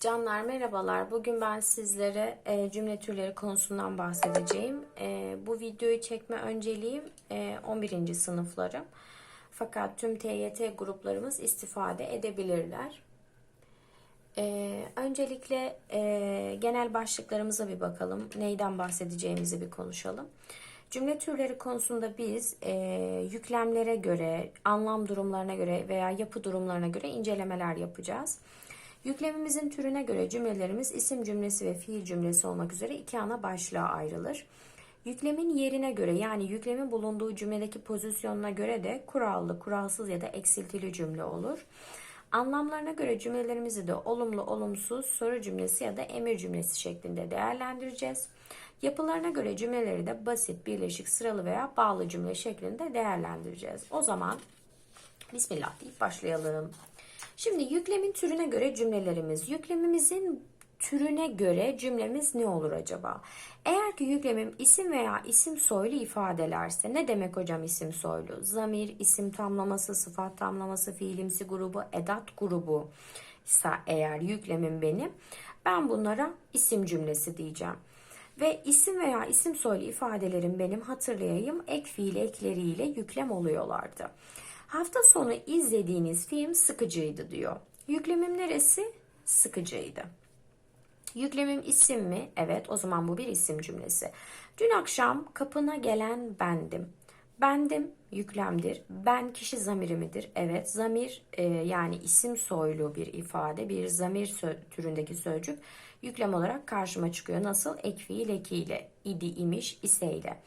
Canlar merhabalar. Bugün ben sizlere e, cümle türleri konusundan bahsedeceğim. E, bu videoyu çekme önceliğim e, 11. sınıflarım. Fakat tüm TYT gruplarımız istifade edebilirler. E, öncelikle e, genel başlıklarımıza bir bakalım. Neyden bahsedeceğimizi bir konuşalım. Cümle türleri konusunda biz e, yüklemlere göre, anlam durumlarına göre veya yapı durumlarına göre incelemeler yapacağız. Yüklemimizin türüne göre cümlelerimiz isim cümlesi ve fiil cümlesi olmak üzere iki ana başlığa ayrılır. Yüklemin yerine göre yani yüklemin bulunduğu cümledeki pozisyonuna göre de kurallı, kuralsız ya da eksiltili cümle olur. Anlamlarına göre cümlelerimizi de olumlu, olumsuz, soru cümlesi ya da emir cümlesi şeklinde değerlendireceğiz. Yapılarına göre cümleleri de basit, birleşik, sıralı veya bağlı cümle şeklinde değerlendireceğiz. O zaman Bismillah deyip başlayalım. Şimdi yüklemin türüne göre cümlelerimiz. Yüklemimizin türüne göre cümlemiz ne olur acaba? Eğer ki yüklemim isim veya isim soylu ifadelerse ne demek hocam isim soylu? Zamir, isim tamlaması, sıfat tamlaması, fiilimsi grubu, edat grubu ise eğer yüklemim benim ben bunlara isim cümlesi diyeceğim. Ve isim veya isim soylu ifadelerim benim hatırlayayım ek fiil ekleriyle yüklem oluyorlardı. Hafta sonu izlediğiniz film sıkıcıydı diyor. Yüklemim neresi? Sıkıcıydı. Yüklemim isim mi? Evet o zaman bu bir isim cümlesi. Dün akşam kapına gelen bendim. Bendim yüklemdir. Ben kişi zamiri midir? Evet zamir e, yani isim soylu bir ifade bir zamir sö- türündeki sözcük yüklem olarak karşıma çıkıyor. Nasıl? Ek fiil ekiyle, idi, imiş, iseyle.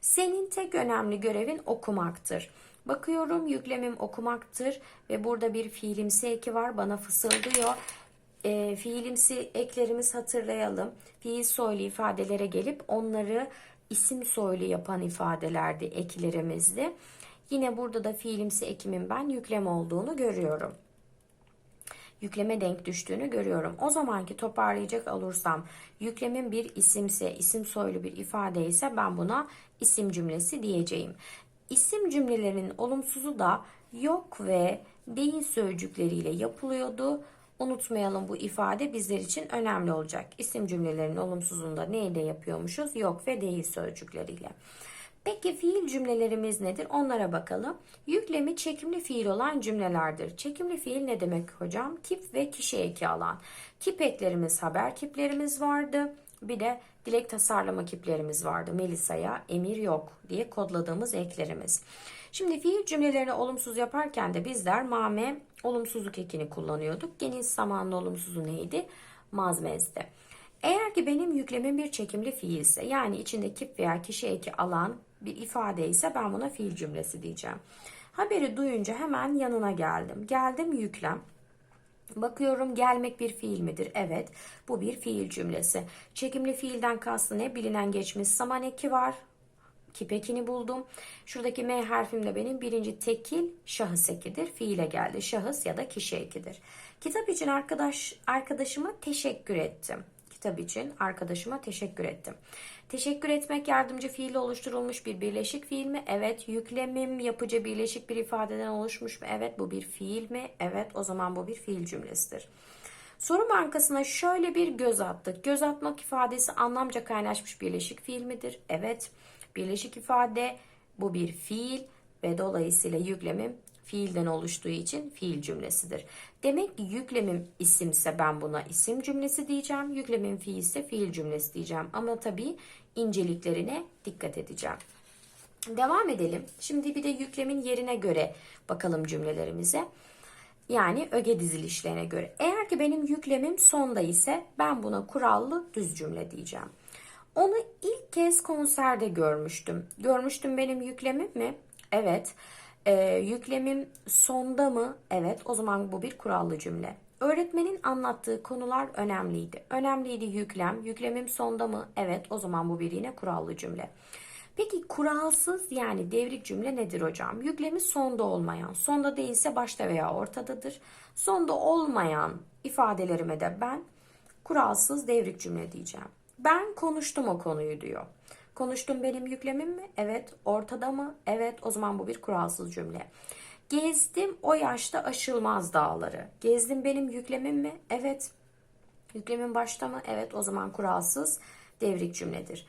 Senin tek önemli görevin okumaktır. Bakıyorum yüklemim okumaktır ve burada bir fiilimsi eki var bana fısıldıyor. E, fiilimsi eklerimiz hatırlayalım. Fiil soylu ifadelere gelip onları isim soylu yapan ifadelerdi eklerimizdi. Yine burada da fiilimsi ekimin ben yüklem olduğunu görüyorum yükleme denk düştüğünü görüyorum. O zamanki toparlayacak olursam yüklemin bir isimse, isim soylu bir ifade ise ben buna isim cümlesi diyeceğim. İsim cümlelerinin olumsuzu da yok ve değil sözcükleriyle yapılıyordu. Unutmayalım bu ifade bizler için önemli olacak. İsim cümlelerinin olumsuzunda neyle yapıyormuşuz? Yok ve değil sözcükleriyle. Peki fiil cümlelerimiz nedir? Onlara bakalım. Yüklemi çekimli fiil olan cümlelerdir. Çekimli fiil ne demek hocam? Kip ve kişi eki alan. Kip eklerimiz, haber kiplerimiz vardı. Bir de dilek tasarlama kiplerimiz vardı. Melisa'ya emir yok diye kodladığımız eklerimiz. Şimdi fiil cümlelerini olumsuz yaparken de bizler mame olumsuzluk ekini kullanıyorduk. Geniş zamanlı olumsuzu neydi? Mazmezdi. Eğer ki benim yüklemim bir çekimli fiilse yani içinde kip veya kişi eki alan bir ifade ise ben buna fiil cümlesi diyeceğim. Haberi duyunca hemen yanına geldim. Geldim yüklem. Bakıyorum gelmek bir fiil midir? Evet bu bir fiil cümlesi. Çekimli fiilden kastı ne? Bilinen geçmiş zaman eki var. Kip ekini buldum. Şuradaki M harfim de benim birinci tekil şahıs ekidir. Fiile geldi. Şahıs ya da kişi ekidir. Kitap için arkadaş arkadaşıma teşekkür ettim kitap için arkadaşıma teşekkür ettim. Teşekkür etmek yardımcı fiille oluşturulmuş bir birleşik fiil mi? Evet. Yüklemim yapıcı birleşik bir ifadeden oluşmuş mu? Evet. Bu bir fiil mi? Evet. O zaman bu bir fiil cümlesidir. Soru bankasına şöyle bir göz attık. Göz atmak ifadesi anlamca kaynaşmış birleşik fiil midir? Evet. Birleşik ifade bu bir fiil ve dolayısıyla yüklemim fiilden oluştuğu için fiil cümlesidir. Demek ki yüklemim isimse ben buna isim cümlesi diyeceğim. Yüklemim fiilse fiil cümlesi diyeceğim. Ama tabii inceliklerine dikkat edeceğim. Devam edelim. Şimdi bir de yüklemin yerine göre bakalım cümlelerimize. Yani öge dizilişlerine göre. Eğer ki benim yüklemim sonda ise ben buna kurallı düz cümle diyeceğim. Onu ilk kez konserde görmüştüm. Görmüştüm benim yüklemim mi? Evet. Ee, yüklemim sonda mı? Evet. O zaman bu bir kurallı cümle. Öğretmenin anlattığı konular önemliydi. Önemliydi yüklem. Yüklemim sonda mı? Evet. O zaman bu bir yine kurallı cümle. Peki kuralsız yani devrik cümle nedir hocam? Yüklemi sonda olmayan, sonda değilse başta veya ortadadır. Sonda olmayan ifadelerime de ben kuralsız devrik cümle diyeceğim. Ben konuştum o konuyu diyor. Konuştum benim yüklemim mi? Evet. Ortada mı? Evet. O zaman bu bir kuralsız cümle. Gezdim o yaşta aşılmaz dağları. Gezdim benim yüklemim mi? Evet. Yüklemin başta mı? Evet o zaman kuralsız devrik cümledir.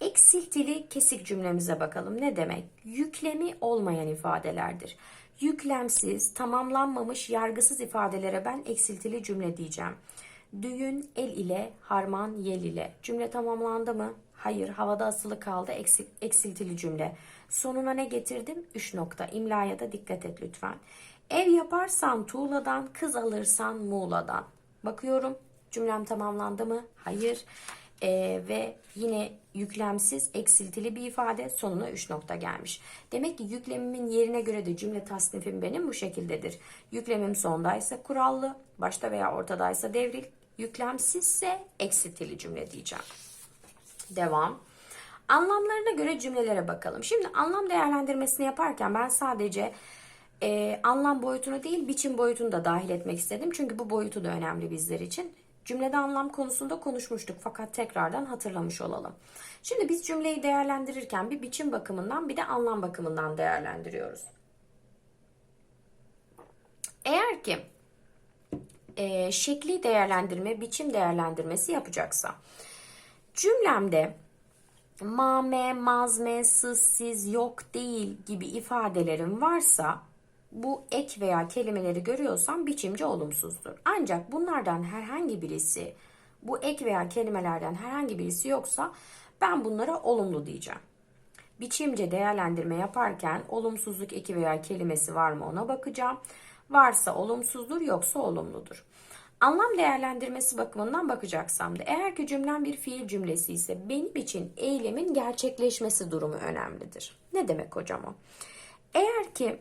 Eksiltili kesik cümlemize bakalım. Ne demek? Yüklemi olmayan ifadelerdir. Yüklemsiz, tamamlanmamış, yargısız ifadelere ben eksiltili cümle diyeceğim. Düğün el ile, harman yel ile. Cümle tamamlandı mı? Hayır, havada asılı kaldı. Eksik, eksiltili cümle. Sonuna ne getirdim? 3 nokta. İmlaya da dikkat et lütfen. Ev yaparsan tuğladan, kız alırsan Muğla'dan. Bakıyorum cümlem tamamlandı mı? Hayır. Ee, ve yine yüklemsiz, eksiltili bir ifade sonuna 3 nokta gelmiş. Demek ki yüklemimin yerine göre de cümle tasnifim benim bu şekildedir. Yüklemim sondaysa kurallı, başta veya ortadaysa devril, yüklemsizse eksiltili cümle diyeceğim. Devam. Anlamlarına göre cümlelere bakalım. Şimdi anlam değerlendirmesini yaparken ben sadece e, anlam boyutunu değil biçim boyutunu da dahil etmek istedim. Çünkü bu boyutu da önemli bizler için. Cümlede anlam konusunda konuşmuştuk fakat tekrardan hatırlamış olalım. Şimdi biz cümleyi değerlendirirken bir biçim bakımından bir de anlam bakımından değerlendiriyoruz. Eğer ki e, şekli değerlendirme, biçim değerlendirmesi yapacaksa cümlemde mame, mazme, sız, siz, yok, değil gibi ifadelerin varsa bu ek veya kelimeleri görüyorsam biçimci olumsuzdur. Ancak bunlardan herhangi birisi bu ek veya kelimelerden herhangi birisi yoksa ben bunlara olumlu diyeceğim. Biçimce değerlendirme yaparken olumsuzluk eki veya kelimesi var mı ona bakacağım. Varsa olumsuzdur yoksa olumludur. Anlam değerlendirmesi bakımından bakacaksam da eğer ki cümlem bir fiil cümlesi ise benim için eylemin gerçekleşmesi durumu önemlidir. Ne demek hocam o? Eğer ki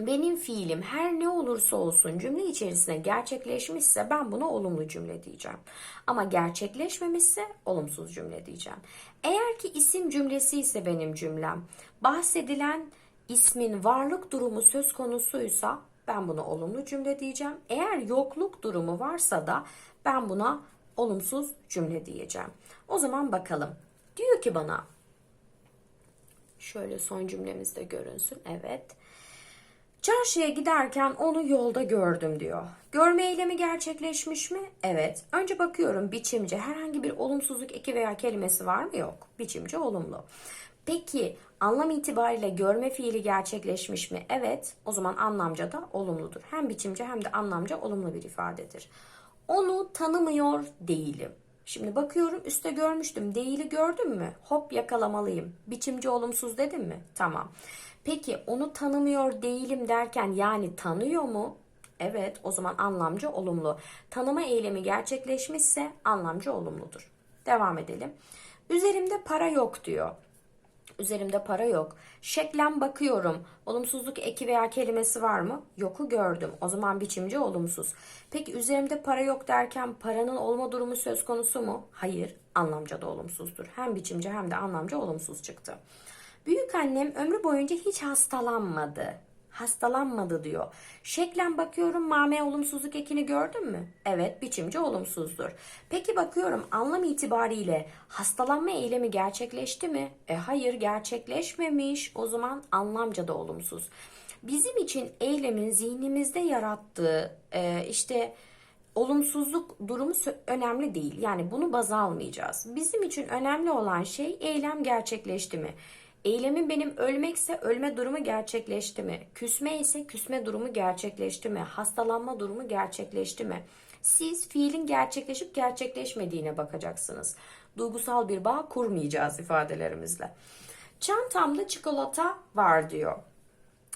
benim fiilim her ne olursa olsun cümle içerisinde gerçekleşmişse ben buna olumlu cümle diyeceğim. Ama gerçekleşmemişse olumsuz cümle diyeceğim. Eğer ki isim cümlesi ise benim cümlem bahsedilen ismin varlık durumu söz konusuysa ben buna olumlu cümle diyeceğim. Eğer yokluk durumu varsa da ben buna olumsuz cümle diyeceğim. O zaman bakalım. Diyor ki bana şöyle son cümlemizde görünsün. Evet. Çarşıya giderken onu yolda gördüm diyor. Görme eylemi gerçekleşmiş mi? Evet. Önce bakıyorum biçimci herhangi bir olumsuzluk eki veya kelimesi var mı? Yok. Biçimci olumlu. Peki anlam itibariyle görme fiili gerçekleşmiş mi? Evet. O zaman anlamca da olumludur. Hem biçimci hem de anlamca olumlu bir ifadedir. Onu tanımıyor değilim. Şimdi bakıyorum üstte görmüştüm. Değili gördüm mü? Hop yakalamalıyım. Biçimci olumsuz dedim mi? Tamam. Peki onu tanımıyor değilim derken yani tanıyor mu? Evet o zaman anlamcı olumlu. Tanıma eylemi gerçekleşmişse anlamcı olumludur. Devam edelim. Üzerimde para yok diyor. Üzerimde para yok. Şeklen bakıyorum. Olumsuzluk eki veya kelimesi var mı? Yoku gördüm. O zaman biçimci olumsuz. Peki üzerimde para yok derken paranın olma durumu söz konusu mu? Hayır. Anlamca da olumsuzdur. Hem biçimci hem de anlamca olumsuz çıktı. Büyük annem ömrü boyunca hiç hastalanmadı. Hastalanmadı diyor. Şeklen bakıyorum mame olumsuzluk ekini gördün mü? Evet biçimci olumsuzdur. Peki bakıyorum anlam itibariyle hastalanma eylemi gerçekleşti mi? E hayır gerçekleşmemiş. O zaman anlamca da olumsuz. Bizim için eylemin zihnimizde yarattığı e, işte olumsuzluk durumu önemli değil. Yani bunu baz almayacağız. Bizim için önemli olan şey eylem gerçekleşti mi? Eylemin benim ölmekse ölme durumu gerçekleşti mi? Küsme ise küsme durumu gerçekleşti mi? Hastalanma durumu gerçekleşti mi? Siz fiilin gerçekleşip gerçekleşmediğine bakacaksınız. Duygusal bir bağ kurmayacağız ifadelerimizle. Çantamda çikolata var diyor.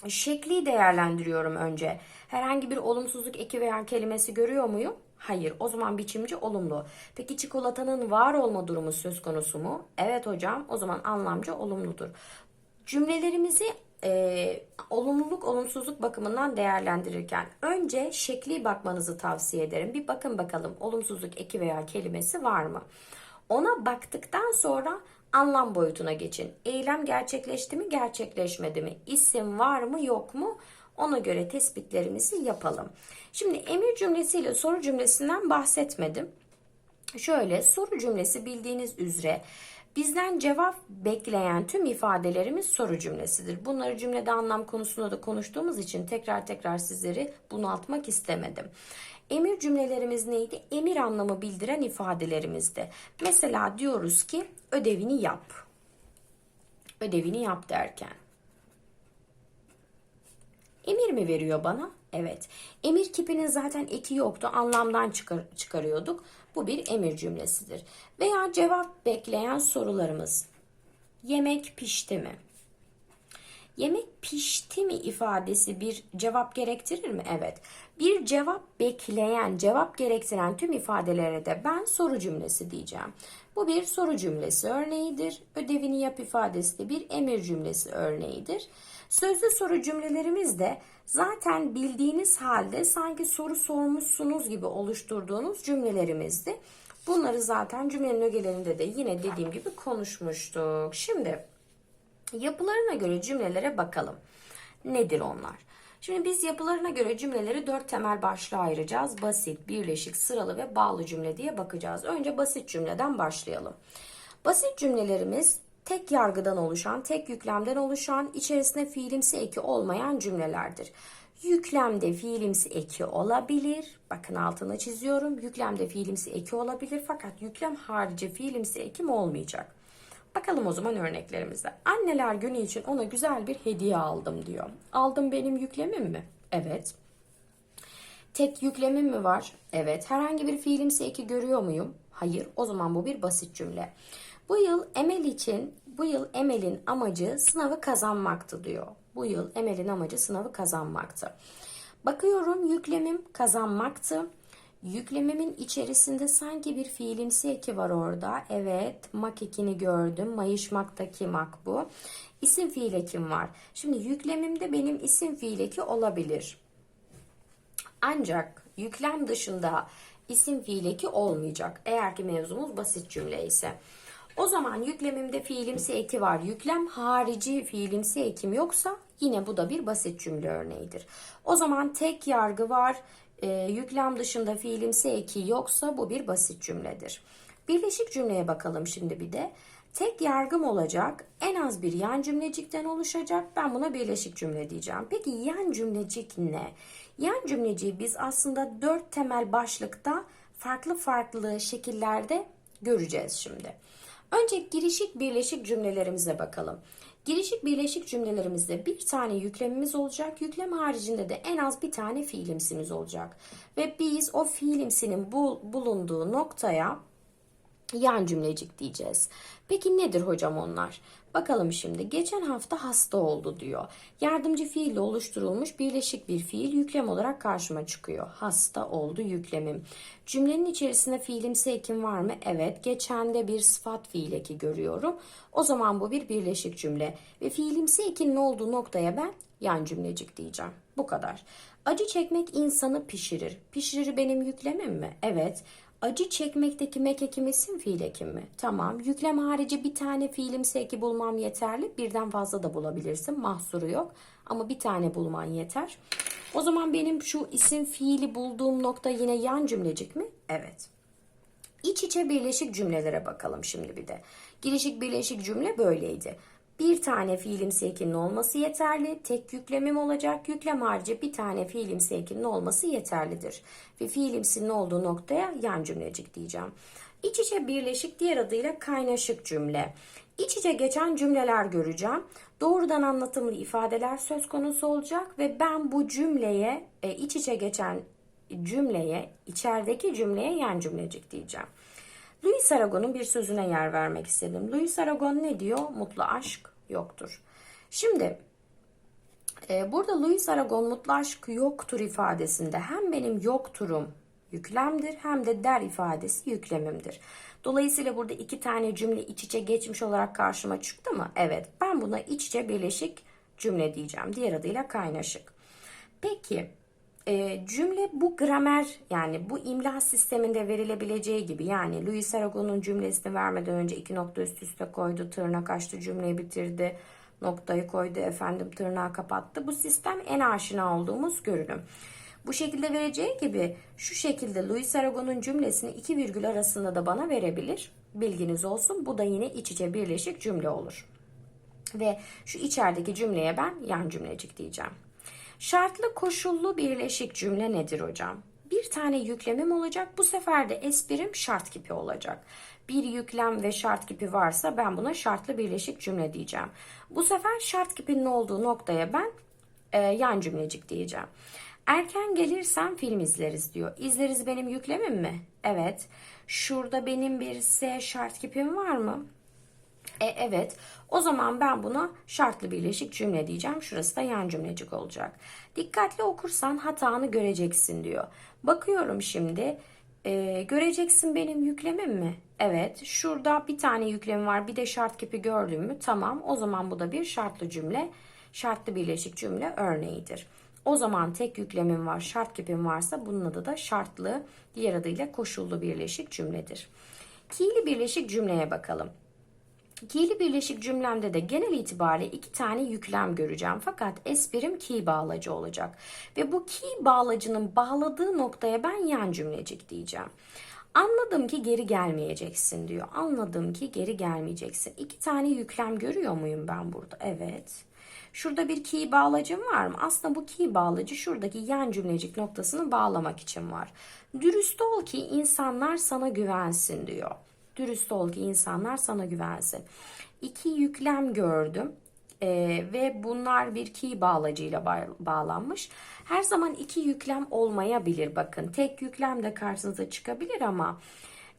Şekli değerlendiriyorum önce. Herhangi bir olumsuzluk eki veya kelimesi görüyor muyum? Hayır. O zaman biçimci olumlu. Peki çikolatanın var olma durumu söz konusu mu? Evet hocam. O zaman anlamcı olumludur. Cümlelerimizi e, olumluluk olumsuzluk bakımından değerlendirirken önce şekli bakmanızı tavsiye ederim. Bir bakın bakalım olumsuzluk eki veya kelimesi var mı? Ona baktıktan sonra anlam boyutuna geçin. Eylem gerçekleşti mi gerçekleşmedi mi? İsim var mı yok mu? Ona göre tespitlerimizi yapalım. Şimdi emir cümlesiyle soru cümlesinden bahsetmedim. Şöyle soru cümlesi bildiğiniz üzere bizden cevap bekleyen tüm ifadelerimiz soru cümlesidir. Bunları cümlede anlam konusunda da konuştuğumuz için tekrar tekrar sizleri bunaltmak istemedim. Emir cümlelerimiz neydi? Emir anlamı bildiren ifadelerimizdi. Mesela diyoruz ki ödevini yap. Ödevini yap derken. Emir mi veriyor bana? Evet. Emir kipinin zaten eki yoktu. Anlamdan çıkar, çıkarıyorduk. Bu bir emir cümlesidir. Veya cevap bekleyen sorularımız. Yemek pişti mi? Yemek pişti mi ifadesi bir cevap gerektirir mi? Evet. Bir cevap bekleyen, cevap gerektiren tüm ifadelere de ben soru cümlesi diyeceğim. Bu bir soru cümlesi örneğidir. Ödevini yap ifadesi de bir emir cümlesi örneğidir. Sözlü soru cümlelerimiz de zaten bildiğiniz halde sanki soru sormuşsunuz gibi oluşturduğunuz cümlelerimizdi. Bunları zaten cümlenin ögelerinde de yine dediğim gibi konuşmuştuk. Şimdi Yapılarına göre cümlelere bakalım. Nedir onlar? Şimdi biz yapılarına göre cümleleri dört temel başlığa ayıracağız. Basit, birleşik, sıralı ve bağlı cümle diye bakacağız. Önce basit cümleden başlayalım. Basit cümlelerimiz tek yargıdan oluşan, tek yüklemden oluşan, içerisinde fiilimsi eki olmayan cümlelerdir. Yüklemde fiilimsi eki olabilir. Bakın altını çiziyorum. Yüklemde fiilimsi eki olabilir fakat yüklem harici fiilimsi ekim olmayacak. Bakalım o zaman örneklerimize. Anneler günü için ona güzel bir hediye aldım diyor. Aldım benim yüklemim mi? Evet. Tek yüklemim mi var? Evet. Herhangi bir fiilimsi eki görüyor muyum? Hayır. O zaman bu bir basit cümle. Bu yıl Emel için, bu yıl Emel'in amacı sınavı kazanmaktı diyor. Bu yıl Emel'in amacı sınavı kazanmaktı. Bakıyorum yüklemim kazanmaktı. Yüklemimin içerisinde sanki bir fiilimsi eki var orada. Evet, mak ekini gördüm. Mayışmaktaki mak bu. İsim fiil ekim var. Şimdi yüklemimde benim isim fiil eki olabilir. Ancak yüklem dışında isim fiil eki olmayacak. Eğer ki mevzumuz basit cümle ise. O zaman yüklemimde fiilimsi eki var. Yüklem harici fiilimsi ekim yoksa yine bu da bir basit cümle örneğidir. O zaman tek yargı var e, yüklem dışında fiilimsi eki yoksa bu bir basit cümledir. Birleşik cümleye bakalım şimdi bir de. Tek yargım olacak. En az bir yan cümlecikten oluşacak. Ben buna birleşik cümle diyeceğim. Peki yan cümlecik ne? Yan cümleciği biz aslında dört temel başlıkta farklı farklı şekillerde göreceğiz şimdi. Önce girişik birleşik cümlelerimize bakalım. Girişik birleşik cümlelerimizde bir tane yüklemimiz olacak. Yüklem haricinde de en az bir tane fiilimsimiz olacak. Ve biz o fiilimsinin bulunduğu noktaya yan cümlecik diyeceğiz. Peki nedir hocam onlar? Bakalım şimdi. Geçen hafta hasta oldu diyor. Yardımcı fiille oluşturulmuş birleşik bir fiil yüklem olarak karşıma çıkıyor. Hasta oldu yüklemim. Cümlenin içerisinde fiilimsi ekim var mı? Evet. Geçende bir sıfat fiil eki görüyorum. O zaman bu bir birleşik cümle. Ve fiilimsi ekinin olduğu noktaya ben yan cümlecik diyeceğim. Bu kadar. Acı çekmek insanı pişirir. Pişirir benim yüklemim mi? Evet. Acı çekmekteki mek ekim isim fiil ekim mi? Tamam. Yüklem harici bir tane fiilimsi eki bulmam yeterli. Birden fazla da bulabilirsin. Mahsuru yok. Ama bir tane bulman yeter. O zaman benim şu isim fiili bulduğum nokta yine yan cümlecik mi? Evet. İç içe birleşik cümlelere bakalım şimdi bir de. Girişik birleşik cümle böyleydi. Bir tane fiilimsi ekinin olması yeterli. Tek yüklemim olacak. Yüklem harici bir tane fiilimsi ekinin olması yeterlidir. Ve fiilimsinin olduğu noktaya yan cümlecik diyeceğim. İç içe birleşik diğer adıyla kaynaşık cümle. İç içe geçen cümleler göreceğim. Doğrudan anlatımlı ifadeler söz konusu olacak ve ben bu cümleye e, iç içe geçen cümleye, içerideki cümleye yan cümlecik diyeceğim. Louis Aragon'un bir sözüne yer vermek istedim. Louis Aragon ne diyor? Mutlu aşk yoktur. Şimdi e, burada Louis Aragon mutlu aşk yoktur ifadesinde hem benim yokturum yüklemdir hem de der ifadesi yüklemimdir. Dolayısıyla burada iki tane cümle iç içe geçmiş olarak karşıma çıktı mı? Evet. Ben buna iç içe birleşik cümle diyeceğim. Diğer adıyla kaynaşık. Peki e, cümle bu gramer yani bu imla sisteminde verilebileceği gibi yani Louis Aragon'un cümlesini vermeden önce iki nokta üst üste koydu, tırnak açtı, cümleyi bitirdi, noktayı koydu, efendim tırnağı kapattı. Bu sistem en aşina olduğumuz görünüm. Bu şekilde vereceği gibi şu şekilde Louis Aragon'un cümlesini iki virgül arasında da bana verebilir. Bilginiz olsun. Bu da yine iç içe birleşik cümle olur. Ve şu içerideki cümleye ben yan cümlecik diyeceğim. Şartlı koşullu birleşik cümle nedir hocam? Bir tane yüklemim olacak. Bu sefer de esprim şart kipi olacak. Bir yüklem ve şart kipi varsa ben buna şartlı birleşik cümle diyeceğim. Bu sefer şart kipinin olduğu noktaya ben e, yan cümlecik diyeceğim. Erken gelirsen film izleriz diyor. İzleriz benim yüklemim mi? Evet. Şurada benim bir S şart kipim var mı? E, evet. O zaman ben buna şartlı birleşik cümle diyeceğim. Şurası da yan cümlecik olacak. Dikkatli okursan hatanı göreceksin diyor. Bakıyorum şimdi. E, göreceksin benim yüklemim mi? Evet. Şurada bir tane yüklemim var. Bir de şart kipi gördün mü? Tamam. O zaman bu da bir şartlı cümle. Şartlı birleşik cümle örneğidir. O zaman tek yüklemim var, şart kipim varsa bunun adı da şartlı, diğer adıyla koşullu birleşik cümledir. Ki'li birleşik cümleye bakalım. Ki'li birleşik cümlemde de genel itibariyle iki tane yüklem göreceğim. Fakat esprim ki bağlacı olacak. Ve bu ki bağlacının bağladığı noktaya ben yan cümlecik diyeceğim. Anladım ki geri gelmeyeceksin diyor. Anladım ki geri gelmeyeceksin. İki tane yüklem görüyor muyum ben burada? Evet. Şurada bir ki bağlacım var mı? Aslında bu ki bağlacı şuradaki yan cümlecik noktasını bağlamak için var. Dürüst ol ki insanlar sana güvensin diyor. Dürüst ol ki insanlar sana güvensin. İki yüklem gördüm. Ee, ve bunlar bir ki bağlacıyla bağlanmış. Her zaman iki yüklem olmayabilir bakın. Tek yüklem de karşınıza çıkabilir ama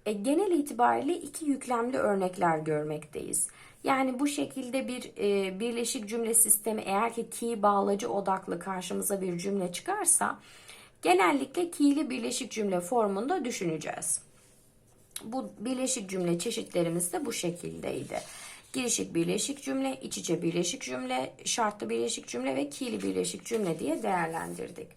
e, genel itibariyle iki yüklemli örnekler görmekteyiz. Yani bu şekilde bir e, birleşik cümle sistemi eğer ki ki bağlacı odaklı karşımıza bir cümle çıkarsa genellikle ki'li birleşik cümle formunda düşüneceğiz. Bu birleşik cümle çeşitlerimiz de bu şekildeydi. Girişik birleşik cümle, iç içe birleşik cümle, şartlı birleşik cümle ve ki'li birleşik cümle diye değerlendirdik.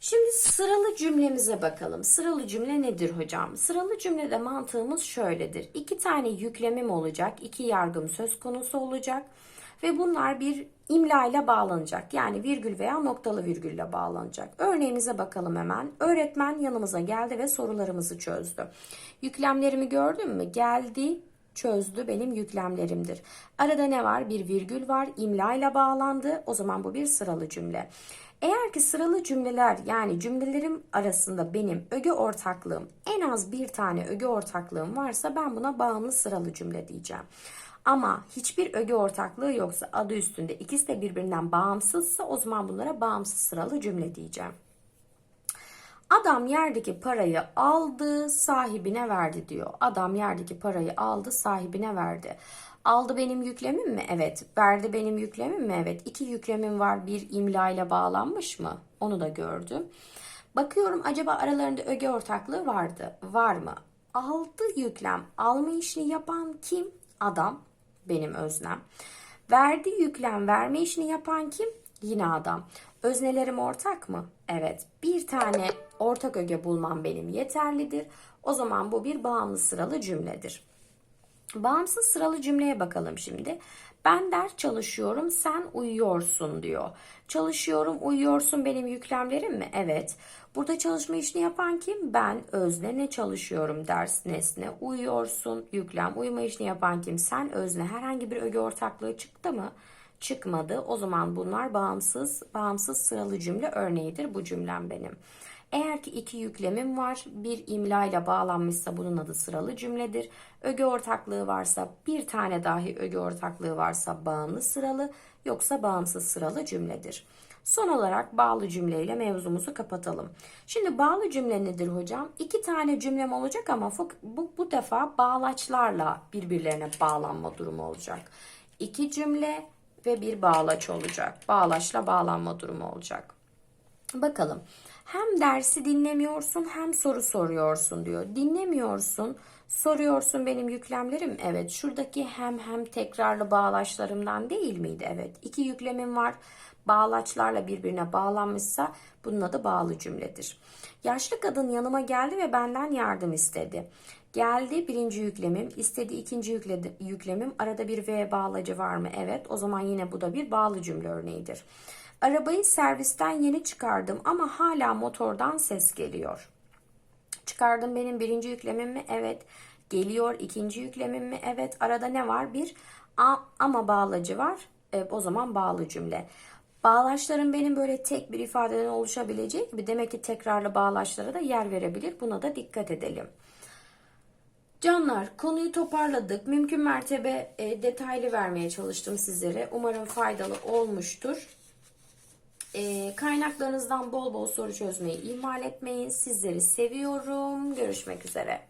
Şimdi sıralı cümlemize bakalım. Sıralı cümle nedir hocam? Sıralı cümlede mantığımız şöyledir. İki tane yüklemim olacak, iki yargım söz konusu olacak ve bunlar bir imla ile bağlanacak. Yani virgül veya noktalı virgülle bağlanacak. Örneğimize bakalım hemen. Öğretmen yanımıza geldi ve sorularımızı çözdü. Yüklemlerimi gördün mü? Geldi, çözdü benim yüklemlerimdir. Arada ne var? Bir virgül var. İmla ile bağlandı. O zaman bu bir sıralı cümle. Eğer ki sıralı cümleler yani cümlelerim arasında benim öge ortaklığım en az bir tane öge ortaklığım varsa ben buna bağımlı sıralı cümle diyeceğim. Ama hiçbir öge ortaklığı yoksa adı üstünde ikisi de birbirinden bağımsızsa o zaman bunlara bağımsız sıralı cümle diyeceğim. Adam yerdeki parayı aldı, sahibine verdi diyor. Adam yerdeki parayı aldı, sahibine verdi. Aldı benim yüklemim mi? Evet. Verdi benim yüklemim mi? Evet. İki yüklemim var. Bir imla ile bağlanmış mı? Onu da gördüm. Bakıyorum acaba aralarında öge ortaklığı vardı. Var mı? Aldı yüklem. Alma işini yapan kim? Adam. Benim öznem. Verdi yüklem. Verme işini yapan kim? Yine adam. Öznelerim ortak mı? Evet. Bir tane ortak öge bulmam benim yeterlidir. O zaman bu bir bağımlı sıralı cümledir. Bağımsız sıralı cümleye bakalım şimdi. Ben ders çalışıyorum, sen uyuyorsun diyor. Çalışıyorum, uyuyorsun benim yüklemlerim mi? Evet. Burada çalışma işini yapan kim? Ben özne ne çalışıyorum ders nesne. Uyuyorsun, yüklem. Uyuma işini yapan kim? Sen özne. Herhangi bir öge ortaklığı çıktı mı? Çıkmadı. O zaman bunlar bağımsız, bağımsız sıralı cümle örneğidir bu cümlem benim. Eğer ki iki yüklemim var, bir imla ile bağlanmışsa bunun adı sıralı cümledir. Öge ortaklığı varsa, bir tane dahi öge ortaklığı varsa bağımlı sıralı, yoksa bağımsız sıralı cümledir. Son olarak bağlı cümleyle mevzumuzu kapatalım. Şimdi bağlı cümle nedir hocam? İki tane cümlem olacak ama bu, bu defa bağlaçlarla birbirlerine bağlanma durumu olacak. İki cümle ve bir bağlaç olacak. Bağlaçla bağlanma durumu olacak. Bakalım hem dersi dinlemiyorsun hem soru soruyorsun diyor. Dinlemiyorsun, soruyorsun benim yüklemlerim. Evet, şuradaki hem hem tekrarlı bağlaçlarımdan değil miydi? Evet, iki yüklemim var. Bağlaçlarla birbirine bağlanmışsa bunun adı bağlı cümledir. Yaşlı kadın yanıma geldi ve benden yardım istedi. Geldi birinci yüklemim, istedi ikinci yüklemim. Arada bir V bağlacı var mı? Evet, o zaman yine bu da bir bağlı cümle örneğidir. Arabayı servisten yeni çıkardım ama hala motordan ses geliyor. Çıkardım benim birinci yüklemim mi? Evet. Geliyor ikinci yüklemim mi? Evet. Arada ne var? Bir ama bağlacı var. E, o zaman bağlı cümle. Bağlaçların benim böyle tek bir ifadeden oluşabileceği gibi demek ki tekrarlı bağlaçlara da yer verebilir. Buna da dikkat edelim. Canlar konuyu toparladık. Mümkün mertebe e, detaylı vermeye çalıştım sizlere. Umarım faydalı olmuştur. E, kaynaklarınızdan bol bol soru çözmeyi ihmal etmeyin. Sizleri seviyorum. Görüşmek üzere.